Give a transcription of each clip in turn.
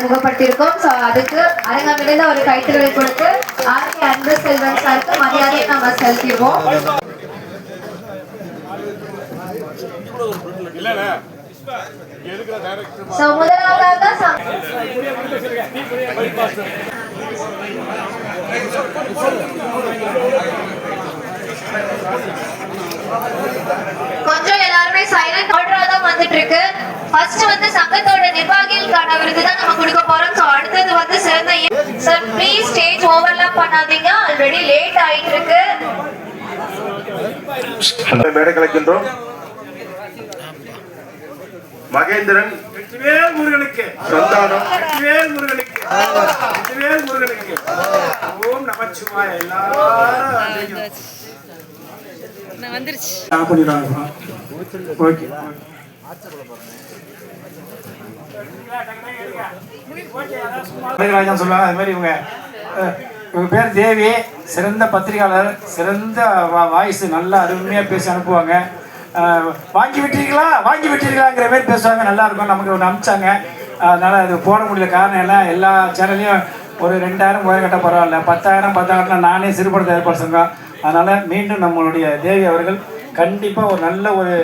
அறிமுகப்பட்டிருக்கோம். So அதுக்கு அரங்கமிழந்த ஒரு கைத்தறலை கொடுத்து ஆர்கே அன்பு செல்வன் சாருக்கு மரியாதையை நம்ம செலுத்திடுவோம். ஸோ முதலாவதாக கொஞ்சம் எல்லாருமே சைலண்ட் வந்துட்டு இருக்கு ஃபர்ஸ்ட் வந்து சங்கத்தோட நிர்வாகிகளுக்கான விருது தான் நம்ம கொடுக்க போறோம். ஸோ அடுத்தது வந்து சிறந்த சார் ப்ளீஸ் ஸ்டேஜ் ஓவர்லாப் பண்ணாதீங்க. ஆல்ரெடி லேட் ஆயிட்டு இருக்கு மேடை கலைக்கின்றோம். மகேந்திரன் முருகனுக்கு. சந்தானம். முருகனுக்கு. முருகனுக்கு. ஓம் நமச்சிவாய. எல்லாரும் வந்துருச்சு. ஓகே. ராஜன் சொல்லுவாங்க அது மாதிரி இவங்க. இவங்க பேர் தேவி சிறந்த பத்திரிகையாளர் சிறந்த வாய்ஸ் நல்லா அருமையாக பேசி அனுப்புவாங்க. வாங்கி விட்டீங்களா வாங்கி விட்டீங்களாங்கிற மாதிரி பேசுவாங்க. நல்லா இருக்கும். நமக்கு ஒன்று அனுப்பிச்சாங்க அதனால அது போட முடியல காரணம் என்ன? எல்லா சேனல்லையும் ஒரு ரெண்டாயிரம் மூவாயிரம் கட்ட பரவாயில்ல. பத்தாயிரம் பத்தாயிரம் நானே சிறுபடுத்த ஏற்பாடு செஞ்சோம் அதனால மீண்டும் நம்மளுடைய தேவி அவர்கள் கண்டிப்பாக ஒரு நல்ல ஒரு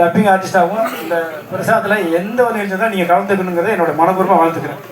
டப்பிங் ஆர்டிஸ்டாகவும் இந்த பிரசாதத்தில் எந்த ஒரு நிகழ்ச்சி தான் நீங்கள் கலந்துக்கணுங்கிறத என்னோட மனப்பூர்வமாக வாழ்த்துக்கிறேன்.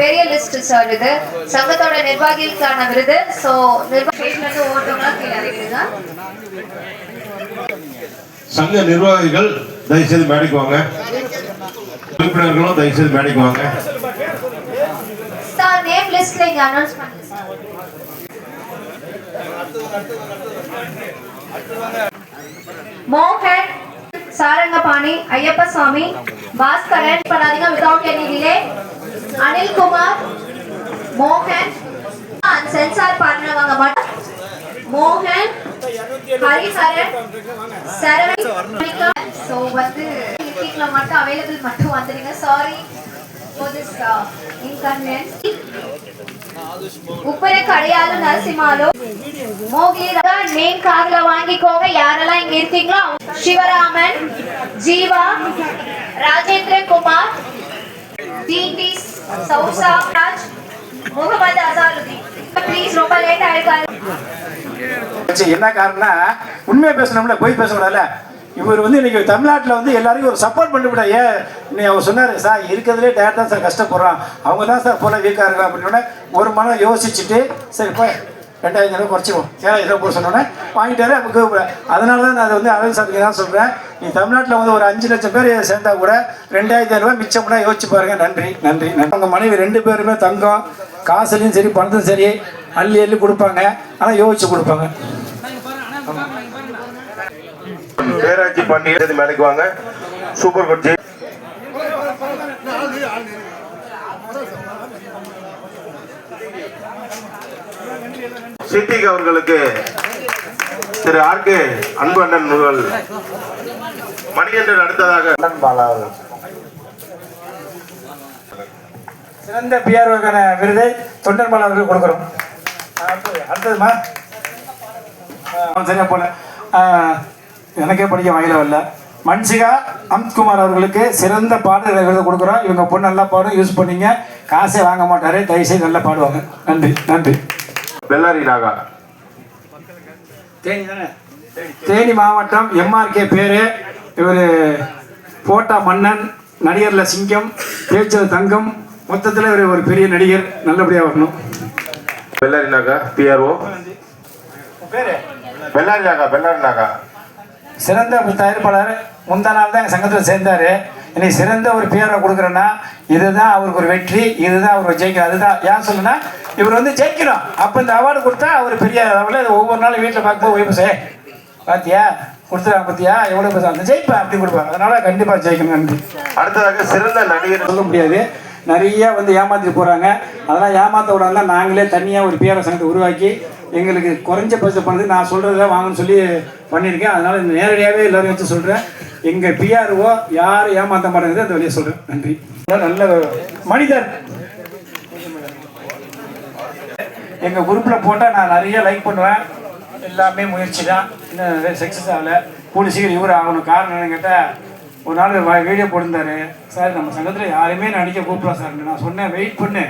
பெரிய லிஸ்ட் சார் இது. சங்கத்தோட நிர்வாகிகளுக்கான விருது. ஸோ நிர்வாகிகள் ஒவ்வொருத்தவங்களா கீழே சங்க நிர்வாகிகள் தயவுசெய்து மேடைக்கு வாங்க. உறுப்பினர்களும் தயவுசெய்து மேடைக்கு வாங்க. சார் நேம் லிஸ்ட்ல இங்க அனௌன்ஸ் பண்ணுங்க சார். மோகன் சாரங்கபாணி ஐயப்ப சுவாமி பாஸ்கரன் பண்ணாதீங்க வித்வுட் எனி டிலே அனில்குமார் மோகன். சென்சார் பண்ணவங்க மட்டும் மோகன். ஹரிஹரன் சரவணி ஸோ வந்து மீட்டிங்ல மட்டும் அவைலபிள் மட்டும் வந்துருங்க. சாரி for மோகிலி நேம் கார்ல வாங்கிக்கோங்க. யாரெல்லாம் இங்க இருக்கீங்களோ சிவராமன் ஜீவா ராஜேந்திர குமார் டிடி சௌசா ராஜ் முகமது அசாருதீன். ப்ளீஸ் ரொம்ப லேட் ஆயிருக்காரு என்ன காரணம்னா உண்மையை பேசணும்ல போய் பேசக்கூடாதுல்ல இவர் வந்து இன்னைக்கு தமிழ்நாட்டில் வந்து எல்லாரையும் ஒரு சப்போர்ட் பண்ணிவிட ஏன்? நீ அவர் சொன்னார் சார் இருக்கிறதுலே டேட் தான் சார் கஷ்டப்படுறான். அவங்க தான் சார் போல வீக்காக இருக்காங்க. அப்படின்னோடனே ஒரு மனம் யோசிச்சுட்டு சரி போய் ரெண்டாயிரம் தடவை குறைச்சிடுவோம் ஏன் இதை போட சொன்னோன்னே வாங்கிட்டாரு அப்போ கூப்பிட அதனால தான் நான் அதை வந்து அரவிந்த் சாருக்கு தான் சொல்கிறேன் நீ தமிழ்நாட்டில் வந்து ஒரு அஞ்சு லட்சம் பேர் சேர்ந்தா கூட ரெண்டாயிரத்தி ரூபாய் மிச்சம் கூட யோசிச்சு பாருங்க. நன்றி நன்றி உங்கள் மனைவி ரெண்டு பேருமே தங்கம் காசுலையும் சரி பணத்தும் சரி அள்ளி அள்ளி கொடுப்பாங்க. ஆனால் யோசிச்சு கொடுப்பாங்க. பேராட்சி பண்டிகை மேடைக்கு வாங்க. Super good Jai. சித்திக் அவர்களுக்கு திரு ஆர் கே அன்பு அண்ணன் முதல் மணிகண்டன் அடுத்ததாக அண்ணன் பாலா சிறந்த பிஆர்ஓக்கான விருதை தொண்டர்பால் அவர்களுக்கு கொடுக்குறோம். அடுத்தது அடுத்ததுமா? சரியா போல. எனக்கே படிக்க வாயில வரல மன்சிகா அம்த்குமார் அவர்களுக்கு சிறந்த பாடல்களை விருது கொடுக்குறோம் இவங்க பொண்ணு நல்லா பாடும் யூஸ் பண்ணீங்க. காசே வாங்க மாட்டாரு. தயவுசெய்து நல்லா பாடுவாங்க. நன்றி நன்றி. பெல்லாரி நாகா. தேனி தானே? தேனி மாவட்டம் எம்ஆர்கே பேர். இவர் போட்டா மன்னன் நடிகரில் சிங்கம் பேச்சல் தங்கம். மொத்தத்தில் இவர் ஒரு பெரிய நடிகர். நல்லபடியாக வரணும். பெல்லாரி நாகா பிஆர்ஓ பேர்? பெல்லாரி நாகா பெல்லாரி நாகா. சிறந்த தயாரிப்பாளர். முந்தா நாள் தான் சங்கத்தில் சேர்ந்தார். இன்னைக்கு சிறந்த ஒரு பேரை கொடுக்குறேன்னா இதுதான் அவருக்கு ஒரு வெற்றி இதுதான் அவர் ஜெயிக்கணும் அதுதான் ஏன் சொல்லுன்னா இவர் வந்து ஜெயிக்கணும். அப்போ இந்த அவார்டு கொடுத்தா அவர் பெரிய அளவில் இது ஒவ்வொரு நாளும் வீட்டில் பார்க்கும்போது போய் பேச பாத்தியா? கொடுத்துருவாங்க பார்த்தியா எவ்வளோ பேச அந்த ஜெயிப்பேன் அப்படி கொடுப்பாங்க. அதனால கண்டிப்பாக ஜெயிக்கணும். நன்றி. அடுத்ததாக சிறந்த நடிகர். சொல்ல முடியாது. நிறைய வந்து ஏமாத்திட்டு போகிறாங்க அதெல்லாம் ஏமாத்த விடாம நாங்களே தனியாக ஒரு பேர சங்கத்தை உருவாக்கி எங்களுக்கு குறைஞ்ச பட்சம் பண்ணது நான் சொல்கிறத வாங்கன்னு சொல்லி பண்ணியிருக்கேன். அதனால் இந்த நேரடியாகவே எல்லாரும் வச்சு சொல்கிறேன் எங்கள் பிஆர்ஓ யார் ஏமாற்ற மாட்டேங்குது அந்த வழியை சொல்கிறேன் நன்றி. நல்ல மனிதர். எங்கள் குரூப்பில் போட்டால் நான் நிறைய லைக் பண்ணுவேன். எல்லாமே முயற்சி தான். இன்னும் சக்ஸஸ் ஆகல. கூடி சீக்கிரம் இவர் ஆகணும். காரணம் என்னன்னு கேட்டால் ஒரு நாள் வீடியோ போட்டிருந்தாரு. சார் நம்ம சங்கத்தில் யாருமே நடிக்க கூப்பிடலாம் சார். நான் சொன்னேன் வெயிட் பண்ணு.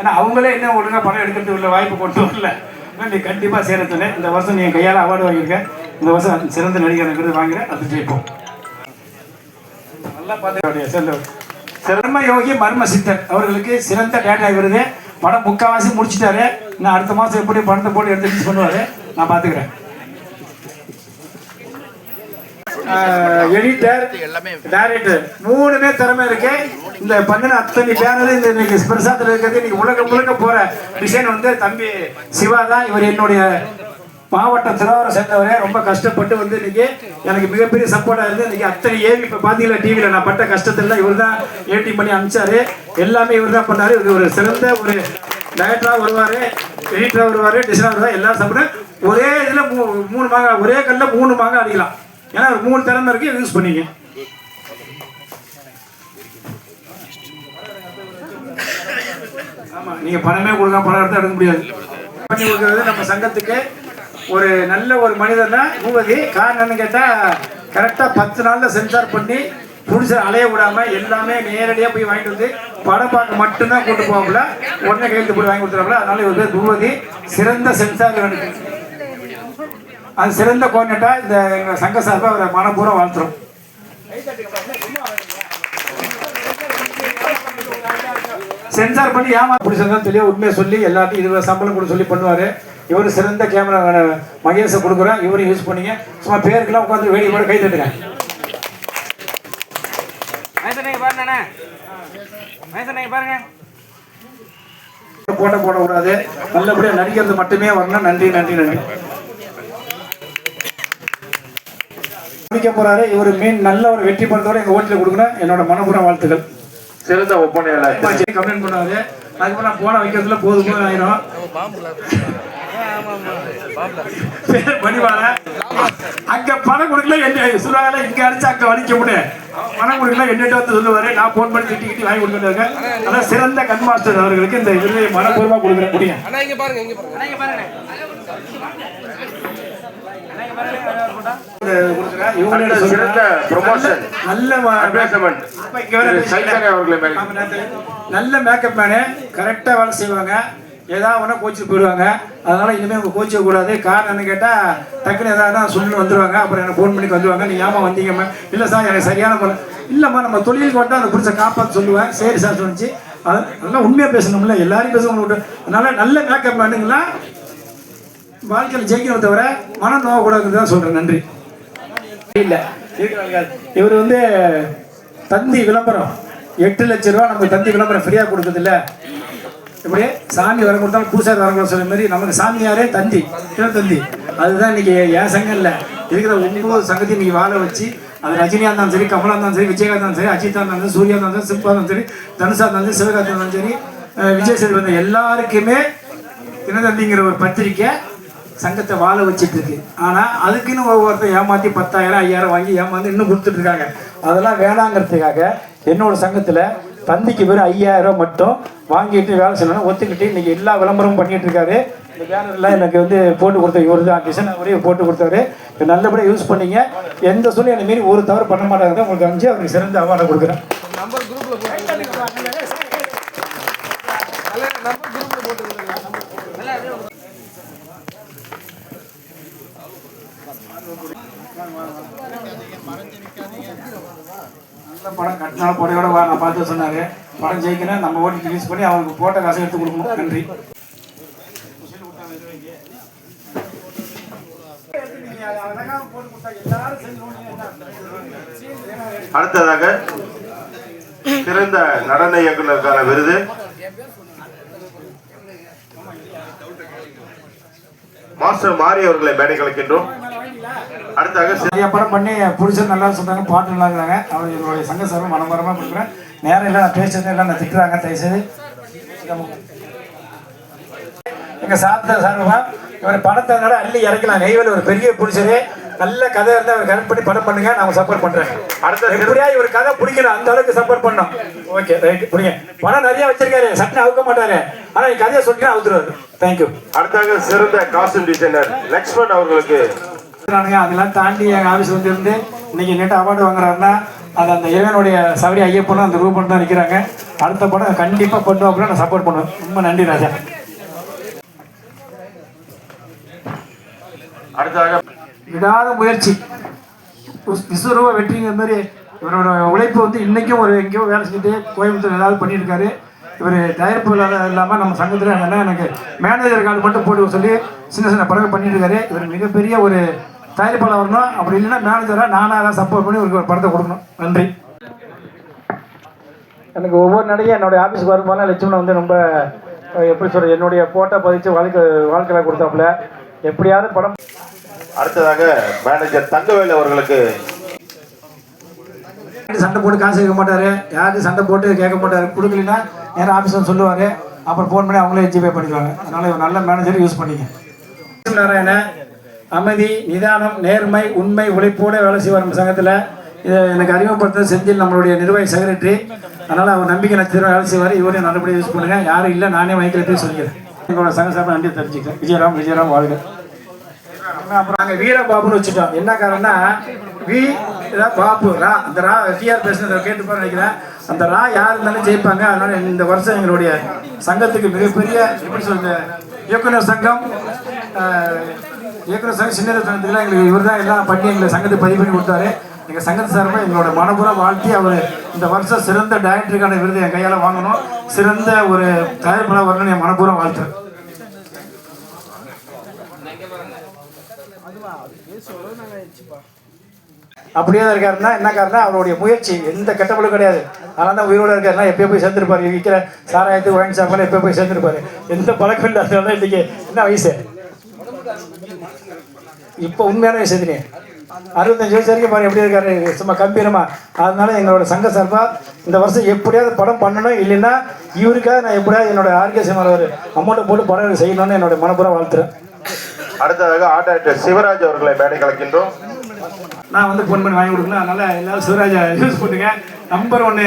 ஏன்னா அவங்களே இன்னும் ஒழுங்காக படம் எடுக்கிறது உள்ள வாய்ப்பு கொண்டு வரல. நன்றி. கண்டிப்பாக சேரத்துல இந்த வருஷம் என் கையால் அவார்டு வாங்கியிருக்க. இந்த வருஷம் சிறந்த நடிகர் விருது வாங்குகிறேன் அது ஜெயிப்போம். நல்லா பார்த்து செல்ல சர்ம யோகி மர்ம சித்தர். அவர்களுக்கு சிறந்த டேட்டா விருது படம் முக்கால்வாசி முடிச்சிட்டாரு. நான் அடுத்த மாதம் எப்படி படத்தை போட்டு எடுத்து ரிலீஸ் பண்ணுவாரு நான் பார்த்துக்கிறேன் எடிட்டர் டைரக்டர் மூணுமே திறமை இருக்கு. இந்த பண்ணின அத்தனை பேனல் இந்த இன்னைக்கு பிரசாத்தில் இருக்கிறது. இன்னைக்கு உலக முழுக்க போற டிசைன் வந்து தம்பி சிவா தான். இவர் என்னுடைய மாவட்ட திருவாரூர் சேர்ந்தவரே. ரொம்ப கஷ்டப்பட்டு வந்து இன்னைக்கு எனக்கு மிகப்பெரிய சப்போர்ட்டாக இருந்து இன்னைக்கு அத்தனை ஏவி இப்போ பார்த்தீங்களா டிவியில் நான் பட்ட கஷ்டத்தில் இவர் தான் ஏடி பண்ணி அனுப்பிச்சாரு. எல்லாமே இவர் தான் பண்ணாரு. இவர் ஒரு சிறந்த ஒரு டைரக்டராக வருவார் எடிட்டராக வருவார் டிசைனாக வருவார். எல்லாரும் சாப்பிட ஒரே இதில் மூ- மூணு மாங்காய் ஒரே கல்லில் மூணு மாங்காய் அடிக்கலாம். ஏன்னா ஒரு மூணு திறமை இருக்கு யூஸ் பண்ணிக்க ஆமா நீங்க பணமே கொடுக்க பணம் எடுத்து எடுக்க முடியாது. பண்ணி கொடுக்கறது நம்ம சங்கத்துக்கு ஒரு நல்ல ஒரு மனிதர்னா பூபதி காரணம் கேட்டா கரெக்டா பத்து நாள்ல சென்சார் பண்ணி புடிச்ச அலைய விடாம எல்லாமே நேரடியா போய் வாங்கிட்டு வந்து படம் பார்க்க மட்டும்தான் கூட்டு போகல உடனே கையெழுத்து போய் வாங்கி கொடுத்துருவாங்களா அதனால இவர் பூபதி. சிறந்த சென்சார் எனக்கு. அது சிறந்த கோஆர்டினேட்டா இந்த எங்க சங்க சார்பாக அவரை மனப்பூர்வம் வாழ்த்துறோம் சென்சார் பண்ணி ஏமா பிடிச்சதான் தெளிவாக உண்மையை சொல்லி எல்லாத்தையும் இருபது சம்பளம் கூட சொல்லி பண்ணுவார். இவர் சிறந்த கேமரா மகேஷை கொடுக்குறோம் இவரும் யூஸ் பண்ணிங்க. சும்மா பேருக்கெல்லாம் உட்காந்து வேடிக்கை போட கை தட்டுங்க பாருங்க போட்ட போடக்கூடாது நல்லபடியாக நடிக்கிறது மட்டுமே வரணும். நன்றி நன்றி நன்றி. முடிக்க போறாரு. இவர் மீன் நல்ல ஒரு வெற்றி படத்தோட எங்க ஓட்டில் கொடுக்கணும் என்னோட மனப்பூர்வ வாழ்த்துக்கள். சிறந்த ஒப்பனையாளர். கம்ப்ளைண்ட் பண்ணாரு அதுக்கப்புறம் நான் போன வைக்கிறதுல போதும் போதும் ஆயிரும். அங்க பணம் கொடுக்கல என்ன சொல்லுவாங்கல்ல இங்க அடிச்சு அங்க வலிக்க முடியும் பணம் கொடுக்கல என்னட்டு வந்து சொல்லுவாரு. நான் போன் பண்ணி திட்டி கிட்டி வாங்கி கொடுத்துருங்க அதான் சிறந்த கண் மாஸ்டர் அவர்களுக்கு இந்த விருதை மனப்பூர்வமா கொடுக்குற முடியும். சிறந்த நல்ல நல்ல மேக்கப் மேனு கரெக்டாக வேலை செய்வாங்க ஏதாவது ஒன்றா கோச்சிட்டு போயிடுவாங்க அதனால இனிமேல் உங்க கோச்சிக்க கூடாது காரணம் என்ன கேட்டால் டக்குன்னு ஏதாவது சொல்லி வந்துருவாங்க அப்புறம் எனக்கு ஃபோன் பண்ணி வந்துருவாங்க நீ ஏமா வந்தீங்கம்மா இல்லை சார் எனக்கு சரியான முறை இல்லைம்மா நம்ம தொழிலுக்கு வந்தால் அந்த பிடிச்ச காப்பாற்ற சொல்லுவேன் சரி சார் சொல்லிச்சு அது அதெல்லாம் உண்மையாக பேசணும்ல எல்லாரையும் பேசணும் விட்டு அதனால நல்ல மேக்கப் பண்ணுங்களா வாழ்க்கையில் ஜெயிக்கணும் தவிர மனம் நோவக்கூடாதுன்னு தான் சொல்கிறேன் நன்றி. இல்லை. இவர் வந்து தந்தி விளம்பரம். எட்டு லட்ச ரூபா நமக்கு தந்தி விளம்பரம் ஃப்ரீயாக கொடுக்குறதில்ல. இப்படி சாமி வர கொடுத்தாலும் பூசாரி வர கொடுத்த மாதிரி நமக்கு சாமியாரே தந்தி. தந்தி. அதுதான் இன்னைக்கு என் சங்கம் இல்லை இருக்கிற ஒன்பது சங்கத்தையும் இன்னைக்கு வாழ வச்சு அது ரஜினியா இருந்தாலும் சரி கமலா இருந்தாலும் சரி விஜயகாந்த் இருந்தாலும் சரி அஜித்தா இருந்தாலும் சரி சூர்யா இருந்தாலும் சரி சிம்பா இருந்தாலும் சரி தனுஷா இருந்தாலும் சரி சிவகாந்த் இருந்தாலும் சரி விஜய் சேதுபதி எல்லாருக்குமே தினத்தந்திங்கிற ஒரு பத்திரிக்கை. சங்கத்தை வாழ வச்சிட்டு இருக்கு ஆனா அதுக்குன்னு ஒவ்வொருத்தர் ஏமாத்தி பத்தாயிரம் ஐயாயிரம் வாங்கி ஏமாந்து இன்னும் கொடுத்துட்டு இருக்காங்க அதெல்லாம் வேணாங்கிறதுக்காக என்னோட சங்கத்துல தந்திக்கு வெறும் ஐயாயிரம் ரூபாய் மட்டும் வாங்கிட்டு வேலை செய்யணும் ஒத்துக்கிட்டு இன்னைக்கு எல்லா விளம்பரமும் பண்ணிட்டு இருக்காரு இந்த பேனர்லாம் எனக்கு வந்து போட்டு கொடுத்த இவர் தான் டிசைன் அவரே போட்டு கொடுத்தாரு. நல்லபடியாக யூஸ் பண்ணீங்க. எந்த சொல்லி என்னை மீறி ஒரு தவறு பண்ண மாட்டாங்க உங்களுக்கு அனுப்பிச்சு அவருக்கு சிறந்த அவார்டை கொடுக்குறேன். நம்பர் குரூப்ல போட்டு நம்பர் குரூப்ல போட்டு நல்ல படம் கட்டினா புடையோட வா நான் பார்த்து சொன்னாரு. படம் ஜெயிக்கணும் நம்ம ஓட்டி ரிலீஸ் பண்ணி அவங்களுக்கு போட்ட காசை எடுத்து கொடுக்கணும். நன்றி. அடுத்ததாக சிறந்த நடன இயக்குனருக்கான விருது. மாஸ்டர் மாரி அவர்களை மேடை கலைக்கின்றோம் அடுத்தாக சி- நிறைய படம் பண்ணி பிடிச்சது நல்லா சொல்றாங்க பாட்டு நல்லா இருக்கிறாங்க. அவர் என்னுடைய சங்க சார்பு மனமரமாக கொடுக்குறேன். நேரம் இல்லை நான் பேசுறது எல்லாம் நான் திட்டுறாங்க தயவுசெய்து. எங்க சாத்த சார்பா இவர் படத்தை நட அள்ளி இறக்கலாம் நெய்வேலி ஒரு பெரிய பிடிச்சது நல்ல கதை இருந்தால் அவர் கரெக்ட் பண்ணி படம் பண்ணுங்க நான் சப்போர்ட் பண்றேன். அடுத்த எப்படியா இவர் கதை பிடிக்கணும் அந்த அளவுக்கு சப்போர்ட் பண்ணோம். ஓகே ரைட் பிடிங்க. பணம் நிறைய வச்சிருக்காரு சட்டை அவுக்க மாட்டாரு. ஆனா நீ கதையை சொல்லிட்டு அவுத்துருவாரு. தேங்க்யூ அடுத்தாக சிறந்த காஸ்டியூம் டிசைனர் லக்ஷ்மண் அவர்களுக்கு அதெல்லாம் தாண்டி எங்கள் ஆஃபீஸ் வந்து இருந்து இன்னைக்கு நேற்று அவார்டு வாங்குறாருன்னா அது அந்த இறைவனுடைய சபரி ஐயப்பனும் அந்த ரூபன் தான் நிற்கிறாங்க அடுத்த படம் கண்டிப்பாக பண்ணுவோம் அப்படின்னு நான் சப்போர்ட் பண்ணுவேன். ரொம்ப நன்றி ராஜா. அடுத்ததாக விடாத முயற்சி. விஸ்- விஸ்வரூப வெற்றிங்கிற மாதிரி இவரோட உழைப்பு வந்து இன்னைக்கும் ஒரு எங்கேயோ வேலை செஞ்சுட்டு கோயம்புத்தூர் ஏதாவது பண்ணியிருக்காரு. இவர் தயாரிப்பு இல்லாத இல்லாமல் நம்ம சங்கத்தில் என்ன எனக்கு மேனேஜர் கார்டு மட்டும் போட்டு சொல்லி சின்ன சின்ன படங்கள் பண்ணிட்டு இருக்காரு இவர் மிகப்பெரிய ஒரு தயாரிப்பாளர் வரணும் அப்படி இல்லைன்னா மேனேஜராக நானாக தான் சப்போர்ட் பண்ணி ஒரு படத்தை கொடுக்கணும். நன்றி. எனக்கு ஒவ்வொரு நடிகை என்னுடைய ஆஃபீஸ்க்கு வரும்போது லட்சுமணன் வந்து ரொம்ப எப்படி சொல்கிறது என்னுடைய ஃபோட்டோ பதிச்சு வாழ்க்கை வாழ்க்கையில் கொடுத்தாப்புல. எப்படியாவது படம் அடுத்ததாக மேனேஜர் தங்கவேல் அவர்களுக்கு சண்டை போட்டு காசு கேட்க மாட்டாரு. யார்கிட்ட சண்டை போட்டு கேட்க மாட்டாரு. கொடுக்கலன்னா நேரம் ஆஃபீஸ் வந்து சொல்லுவாரு. அப்புறம் ஃபோன் பண்ணி அவங்களே ஜிபே பண்ணிக்குவாங்க அதனால நல்ல மேனேஜர் யூஸ் பண்ணிக்க. நாராயண அமைதி நிதானம் நேர்மை உண்மை உழைப்போடு வேலை செய்வார் நம்ம சங்கத்தில். இதை எனக்கு அறிமுகப்படுத்த செஞ்சில் நம்மளுடைய நிர்வாகி செக்ரட்டரி அதனால் அவர் நம்பிக்கை நட்சத்திரம் வேலை செய்வார். இவரையும் நல்லபடியாக யூஸ் பண்ணுங்கள் யாரும் இல்லை நானே மைக்கில் போய் சொல்லிக்கிறேன் எங்களோட சங்க சார்பாக நன்றி தெரிஞ்சுக்கிறேன் விஜயராம் விஜயராம் வாழ்க. அப்புறம் நாங்கள் வீரபாபுன்னு வச்சுட்டோம். என்ன காரணம்னா வி பாபு ரா. அந்த ரா டிஆர் பேசுனதை கேட்டு நினைக்கிறேன். அந்த ரா யார் இருந்தாலும் ஜெயிப்பாங்க. அதனால இந்த வருஷம் எங்களுடைய சங்கத்துக்கு மிகப்பெரிய எப்படி சொல்றது இயக்குனர் சங்கம் ஆஹ், சார் சங்கம் எங்களுக்கு இவர் தான் எல்லாம் பண்ணி எங்களை சங்கத்தை பதிவு பண்ணி கொடுத்தாரு. எங்கள் சங்கத்து சார்பாக எங்களோட மனபுற வாழ்த்தி அவர் இந்த வருஷம் சிறந்த டைரக்டருக்கான விருது என் கையால் வாங்கணும். சிறந்த ஒரு தயாரிப்பாளர் வரணும்னு என் மனபுறம் வாழ்த்துறேன். அப்படியே தான் இருக்காருன்னா என்ன காரணம் அவருடைய முயற்சி எந்த கெட்டபலும் கிடையாது. அதனால தான் உயிரோட இருக்காருன்னா எப்பயோ போய் சேர்ந்துருப்பாரு. விற்கிற சாராயத்து வாங்கி சாப்பாடு எப்பயோ போய் சேர்ந்துருப்பாரு. எந்த பழக்கம் இல்லாதனால இன்னைக்கு என்ன வயசு? இப்போ உண்மையான எதுனே அறுபத்தஞ்சு வயசு வரைக்கும் பாரு எப்படி இருக்காரு. சும்மா கம்பீரமா. அதனால எங்களோட சங்க சார்பா இந்த வருஷம் எப்படியாவது படம் பண்ணணும் இல்லைன்னா இவருக்காக நான் எப்படியாவது என்னோட ஆர்கே சினிமாவில் ஒரு அமௌண்ட்டை போட்டு படம் செய்யணும்னு என்னோட மனப்புறம் வாழ்த்துறேன். அடுத்ததாக ஆர்ட் டைரக்டர் சிவராஜ் அவர்களை மேடை கலக்கின்றோம். நான் வந்து ஃபோன் பண்ணி வாங்கி கொடுக்கல. அதனால எல்லாரும் சிவராஜா யூஸ் பண்ணுங்க. நம்பர் ஒன்று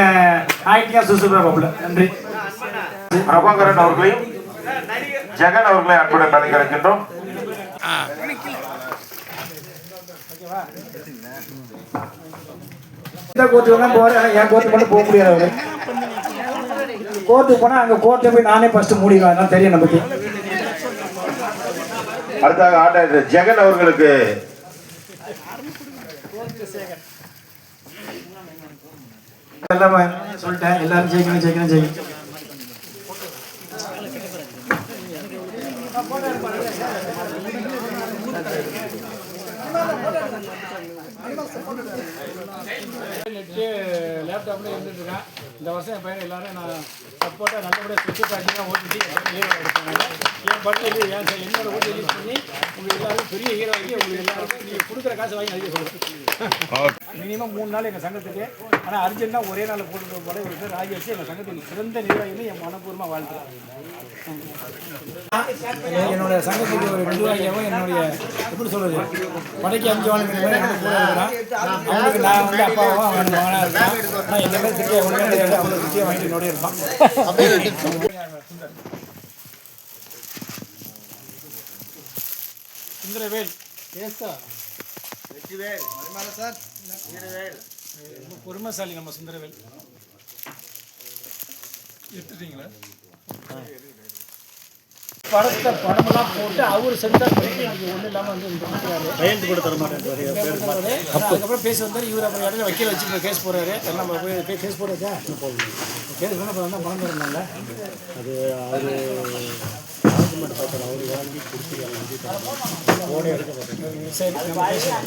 ஆக்டிங்காக சுசுபா பாப்புல நன்றி. பிரபாகரன் அவர்களையும் ஜெகன் அவர்களை அன்புடன் மேடை கலக்கின்றோம். இந்த கோர்ட்டுக்கு தான் போகிறேன் என் கோர்ட்டு மட்டும் போக முடியாது அவரு. கோர்ட்டுக்கு போனால் அங்கே கோர்ட்டில் போய் நானே ஃபஸ்ட்டு மூடிடுவேன். அதனால தெரியும் நமக்கு. அடுத்ததாக ஆர்ட் டைரக்டர் ஜெகன் அவர்களுக்கு. சொல்லிட்டேன். எல்லாரும் ஜெயிக்கணும் ஜெயிக்கணும் ஜெயிக்கணும். நெட்டு லேப்டாப்பில் இருந்துட்டு இருக்கேன் இந்த வருஷம் என் பையன் எல்லாரும் நான் சப்போர்ட்டாக நல்லபடியாக சுற்றி காட்டினா ஓட்டிட்டு ஹீரோ எடுப்பாங்க என் படத்தில் என் என்னோட ஓட்டு யூஸ் பண்ணி உங்களுக்கு எல்லாருக்கும் பெரிய ஹீரோ ஆகி உங்களுக்கு எல்லாருக்கும் நீங்கள் கொடுக்குற காசு வாங்கி அதிக சொல்லுங்கள் மினிமம் மூணு நாள் எங்கள் சங்கத்துக்கு. ஆனால் அர்ஜென்ட்டாக ஒரே நாள் போட்டு படம் இருக்கு. ராஜி வச்சு எங்கள் சங்கத்துக்கு சிறந்த நிர்வாகின்னு என் மனப்பூர்வமாக வாழ்த்துறேன். என்னோட சங்கத்துக்கு ஒரு நிர்வாகியாகவும் என்னுடைய எப்படி சொல்றது படைக்கு அஞ்சு வாழ்க்கை அவனுக்கு நான் வந்து அப்பாவும் அவன் மகனாக இருக்கான் ஆனால் எந்த மாதிரி திட்டிய ஒன்றுமே கிடையாது அவ்வளோ திட்டிய வாங்கிட்டு என்னோட இருப்பான். சுந்தரவேல் ஏசா ரொம்ப பொறுமைசாலி நம்ம சுந்தரவேல். எடுத்துட்டீங்களா? படத்தை படமெல்லாம் போட்டு அவர் சென்சார் பண்ணி எனக்கு ஒன்றும் இல்லாமல் வந்து கையெழுத்து கூட தர மாட்டேன். அதுக்கப்புறம் பேசி வந்தார். இவர் அப்புறம் இடத்துல வக்கீல் வச்சு கேஸ் போடுறாரு. எல்லாம் போய் போய் கேஸ் போடுறதா? கேஸ் பண்ண அப்புறம் தான் பணம் தரணும்ல அது அவர் சரி நம்ம பேசலாம்.